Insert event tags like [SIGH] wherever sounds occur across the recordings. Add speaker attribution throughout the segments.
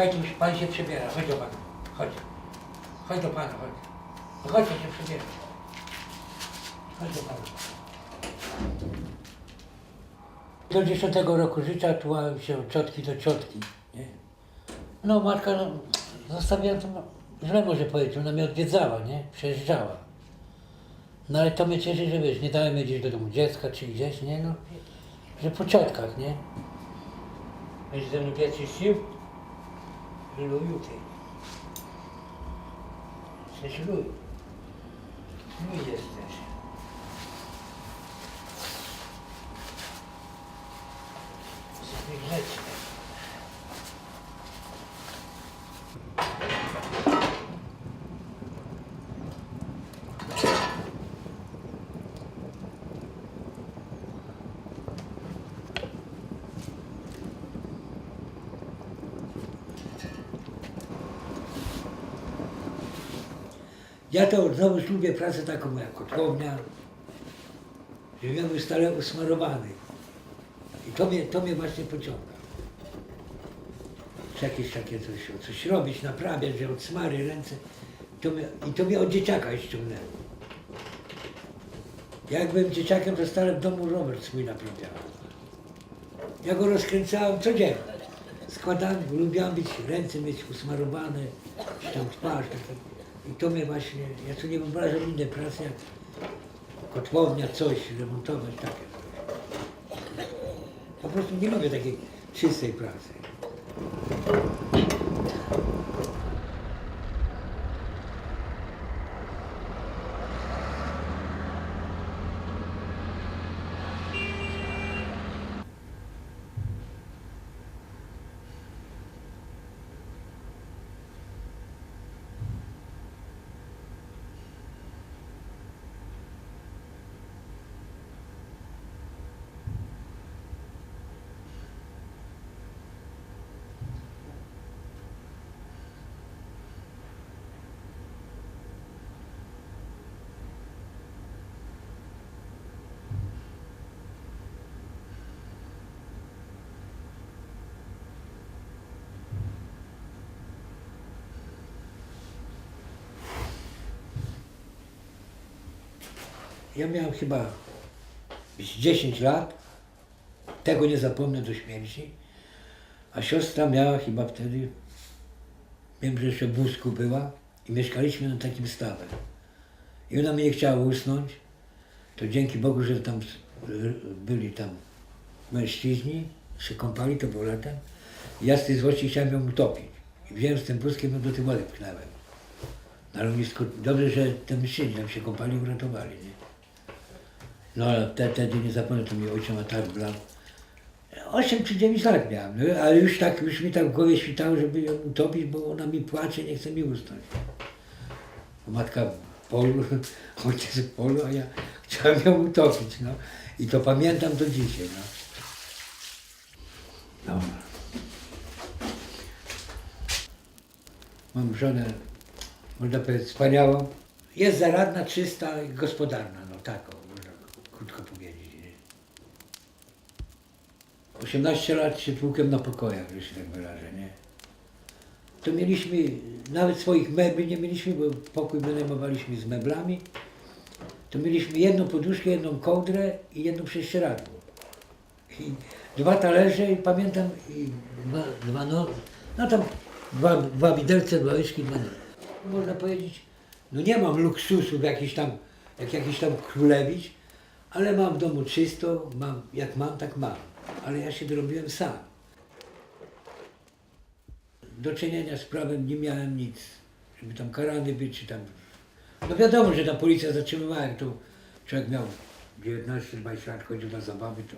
Speaker 1: Kajtuś, pan się przebiera, chodź do pana, chodź. Chodź do pana, chodź. No chodź, się przebieram. Chodź do pana. Do 10 roku życia tułałem się od ciotki do ciotki, nie? No matka, no, to, no, źle może powiedzieć, ona mnie odwiedzała, nie? Przejeżdżała. No ale to mnie cieszy, że wiesz, nie dałem jej gdzieś do domu dziecka czy gdzieś, nie? No, że po ciotkach, nie? Będziesz ze mną 入ろ言うて。接しろよです Ja to znowu lubię pracę taką jak kotłownia, że był stale usmarowany. I to mnie, to mnie właśnie pociąga. Czy jakieś takie coś, coś robić, naprawiać, że od smary ręce. To mnie, I to mnie od dzieciaka ściągnęło. Jak dzieciakiem, to stale w domu rower swój naprawiałem. Ja go rozkręcałem codziennie. Składałem, lubiłem być, ręce mieć usmarowane, czy tam twarz. Tak, I to mnie właśnie, ja tu nie wyobrażam innej pracy jak kotłownia, coś, remontować, takie. Po prostu nie lubię takiej czystej pracy. Ja miałem chyba z 10 lat, tego nie zapomnę do śmierci, a siostra miała chyba wtedy, wiem, że jeszcze w wózku była i mieszkaliśmy na takim stawem. I ona mnie nie chciała usnąć, to dzięki Bogu, że tam byli tam mężczyźni, się kąpali, to było latem. Ja z tej złości chciałem ją utopić. I wziąłem z tym wózkiem ją do tej wody pchnąłem. Na lądisku, dobrze, że te mężczyźni tam się kąpali i uratowali, nie? No ale te- wtedy nie zapomnę, to mi ojciec ma tak blał. 8 czy 9 lat miałem, no, ale już tak, już mi tak w głowie świtało, żeby ją utopić, bo ona mi płacze, nie chce mi usnąć. Matka w polu, [LAUGHS] ojciec w polu, a ja chciałem ją utopić, no. I to pamiętam do dzisiaj, no. Dobra. Mam żonę, można powiedzieć, wspaniałą. Jest zaradna, czysta i gospodarna, no taką, można krótko powiedzieć. Nie? 18 lat się tłukiem na pokojach, że się tak wyrażę, nie? To mieliśmy, nawet swoich mebli nie mieliśmy, bo pokój wynajmowaliśmy z meblami. To mieliśmy jedną poduszkę, jedną kołdrę i jedno prześcieradło. I dwa talerze i pamiętam, i dwa, dwa no, no tam dwa, dwa widelce, dwa łyżki, dwa Można powiedzieć, no nie mam luksusów jakiś tam, jak jakiś tam królewicz, ale mam w domu czysto, mam, jak mam, tak mam. Ale ja się dorobiłem sam. Do czynienia z prawem nie miałem nic, żeby tam karany być, czy tam... No wiadomo, że ta policja zatrzymywała, jak to człowiek miał 19-20 lat, chodził na zabawy, to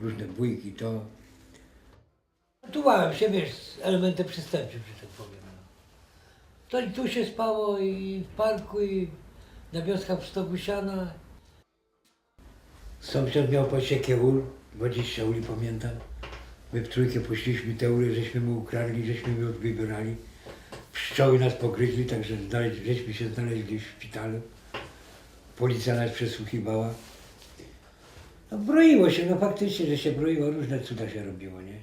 Speaker 1: różne bójki, to... Tułałem się, wiesz, z elementem przestępczym, że tak powiem. No. To i tu się spało, i w parku, i na wioskach w stogu siana. Sąsiad miał pasiekę ul, 20 uli pamiętam. My w trójkę puściliśmy te ule, żeśmy mu ukradli, żeśmy miód wybierali. Pszczoły nas pogryzli, także znaleźli, żeśmy się znaleźli w szpitalu. Policja nas przesłuchiwała. No broiło się, no faktycznie, że się broiło, różne cuda się robiło, nie?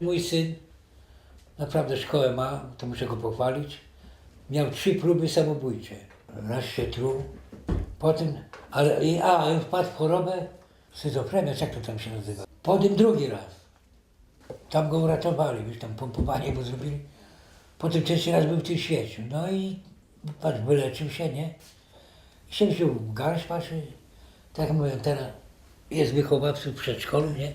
Speaker 1: Mój syn naprawdę szkołę ma, to muszę go pochwalić. Miał trzy próby samobójcze. Raz się truł, potem, ale, a, wpadł w chorobę, schizofrenię, jak to tam się nazywa. Potem drugi raz. Tam go uratowali, wiesz, tam pompowanie mu zrobili. Potem trzeci raz był w tym świecie. No i patrz, wyleczył się, nie? I się wziął garść, patrzy, tak jak mówię, teraz jest wychowawcą w przedszkolu, nie?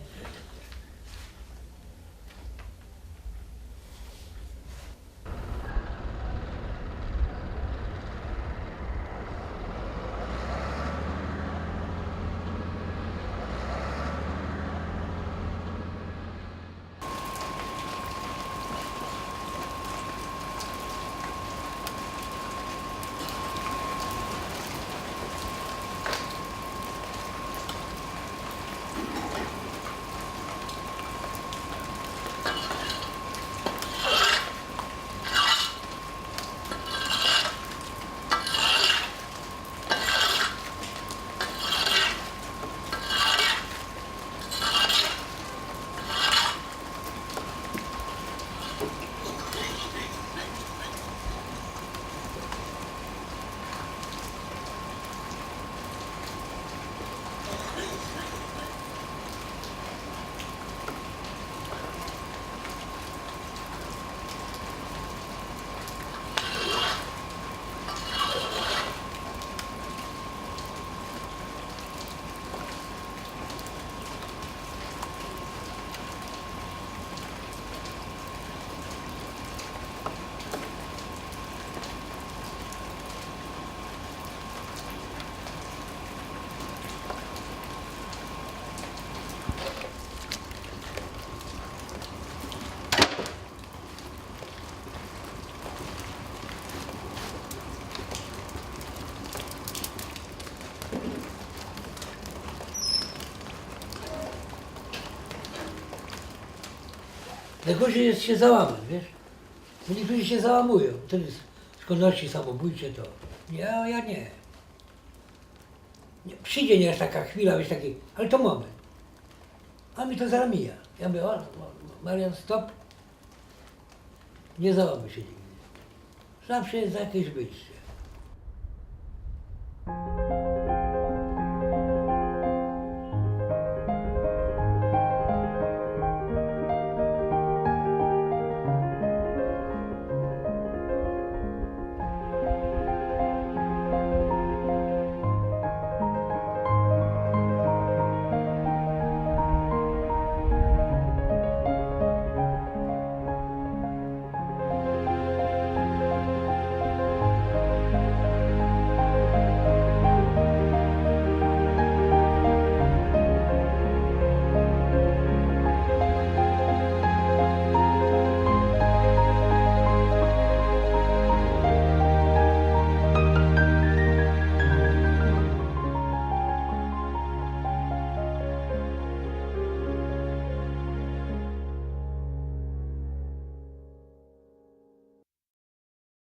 Speaker 1: Najgorzej jest się załamać, wiesz? Bo niektórzy się załamują. Wtedy skłonności samobójcze to. Ja, ja nie. nie. Przyjdzie taka chwila, wiesz, taki, ale to moment. A mi to zaraz mija. Ja mówię, o, Marian, stop. Nie załamuj się nigdy. Zawsze jest jakieś wyjście.